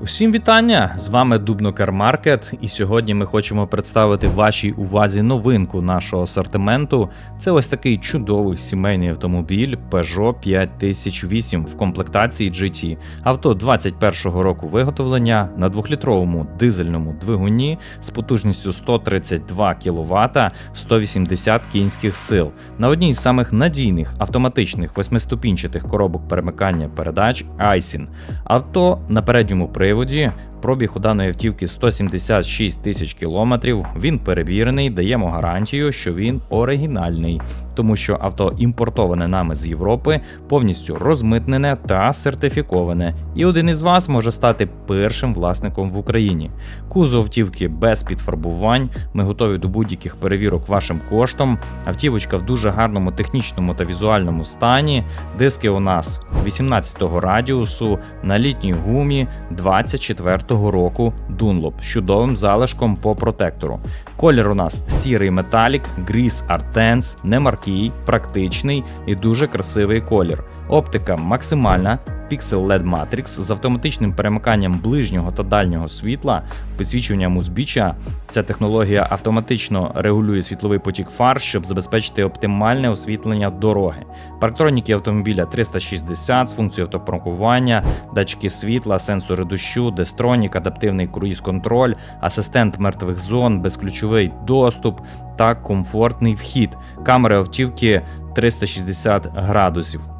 Усім вітання! З вами Дубно Кармаркет, і сьогодні ми хочемо представити вашій увазі новинку нашого асортименту. Це ось такий чудовий сімейний автомобіль Peugeot 5008 в комплектації GT. Авто 21-го року виготовлення на 2-літровому дизельному двигуні з потужністю 132 кВт 180 кінських сил на одній з самих надійних автоматичних восьмиступінчатих коробок перемикання передач Aisin. Авто на передньому приводі, пробіг у даної автівки 176 тисяч кілометрів. Він перевірений, даємо гарантію, що він оригінальний, тому що авто імпортоване нами з Європи, повністю розмитнене та сертифіковане. І один із вас може стати першим власником в Україні. Кузов автівки без підфарбувань. Ми готові до будь-яких перевірок вашим коштом. Автівочка в дуже гарному технічному та візуальному стані. Диски у нас 18-го радіусу на літній гумі 24-го року Dunlop з чудовим залишком по протектору. Колір у нас сірий металік, гріз артенс, не маркий, практичний і дуже красивий колір. Оптика максимальна, Pixel LED Matrix з автоматичним перемиканням ближнього та дальнього світла, підсвічуванням узбіччя. Ця технологія автоматично регулює світловий потік фар, щоб забезпечити оптимальне освітлення дороги. Парктроніки автомобіля 360 з функцією автопаркування, датчики світла, сенсори дощу, дестронік, адаптивний круїз-контроль, асистент мертвих зон, безключовий доступ та комфортний вхід. Камери автівки 360 градусів.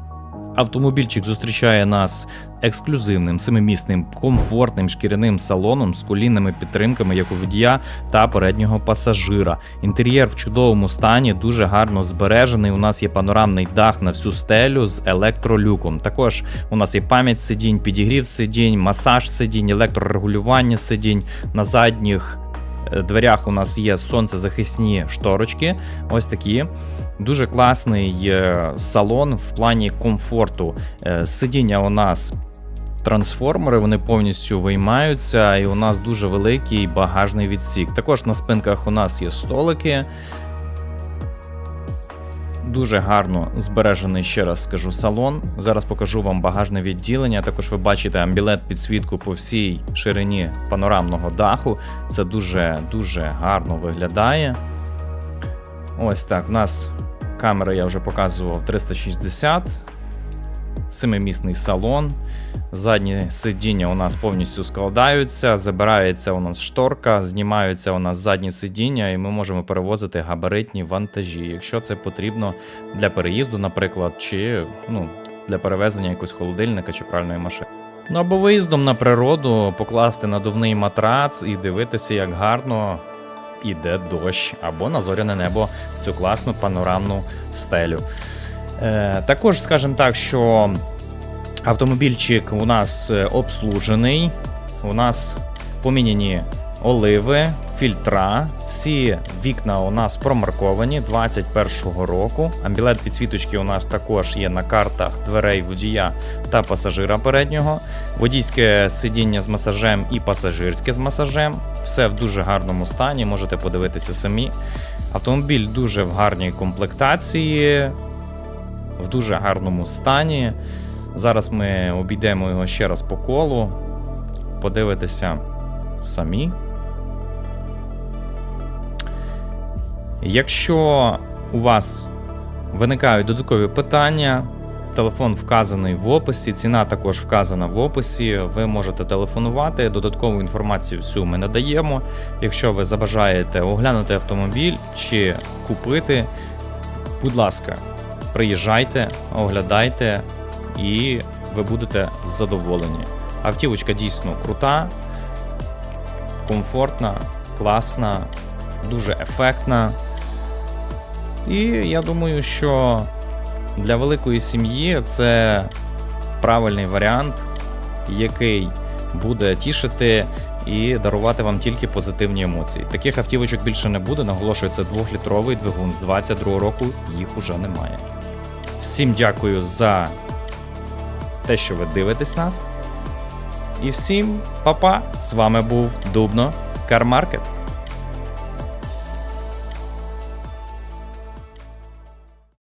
Автомобільчик зустрічає нас ексклюзивним, семимісним, комфортним шкіряним салоном з колінними підтримками як у водія та переднього пасажира. Інтер'єр в чудовому стані, дуже гарно збережений. У нас є панорамний дах на всю стелю з електролюком. Також у нас є пам'ять сидінь, підігрів сидінь, масаж сидінь, електрорегулювання сидінь на задніх. Е, Дверях у нас є сонцезахисні шторочки, ось такі. Дуже класний е, салон в плані комфорту. Е, Сидіння у нас трансформери, вони повністю виймаються, і у нас дуже великий багажний відсік. Також на спинках у нас є столики. Дуже гарно збережений, ще раз скажу, салон. Зараз покажу вам багажне відділення. Також ви бачите амбілет підсвітку по всій ширині панорамного даху. Це дуже дуже гарно виглядає. Ось так. У нас камера я вже показував 360. Семимісний салон. Задні сидіння у нас повністю складаються, забирається у нас шторка, знімаються у нас задні сидіння, і ми можемо перевозити габаритні вантажі, якщо це потрібно для переїзду, наприклад, чи ну, для перевезення якогось холодильника чи пральної машини. Ну або виїздом на природу покласти надувний матрац і дивитися, як гарно іде дощ, або на зоряне небо в цю класну панорамну стелю. Е, також скажемо так, що автомобільчик у нас е, обслужений, у нас поміняні оливи, фільтра, всі вікна у нас промарковані 21-го року. Амбілет підсвіточки у нас також є на картах дверей водія та пасажира переднього. Водійське сидіння з масажем і пасажирське з масажем. Все в дуже гарному стані, можете подивитися самі. Автомобіль дуже в гарній комплектації, в дуже гарному стані. Зараз ми обійдемо його ще раз по колу, подивитися самі. Якщо у вас виникають додаткові питання, телефон вказаний в описі, ціна також вказана в описі. Ви можете телефонувати, додаткову інформацію всю ми надаємо. Якщо ви забажаєте оглянути автомобіль чи купити, будь ласка, приїжджайте, оглядайте і ви будете задоволені. Автівочка дійсно крута, комфортна, класна, дуже ефектна. І я думаю, що для великої сім'ї це правильний варіант, який буде тішити і дарувати вам тільки позитивні емоції. Таких автівочок більше не буде. Наголошую, це двохлітровий двигун з 22 року, їх уже немає. Всім дякую за те, що ви дивитесь нас. І всім па-па! З вами був Дубно Кармаркет.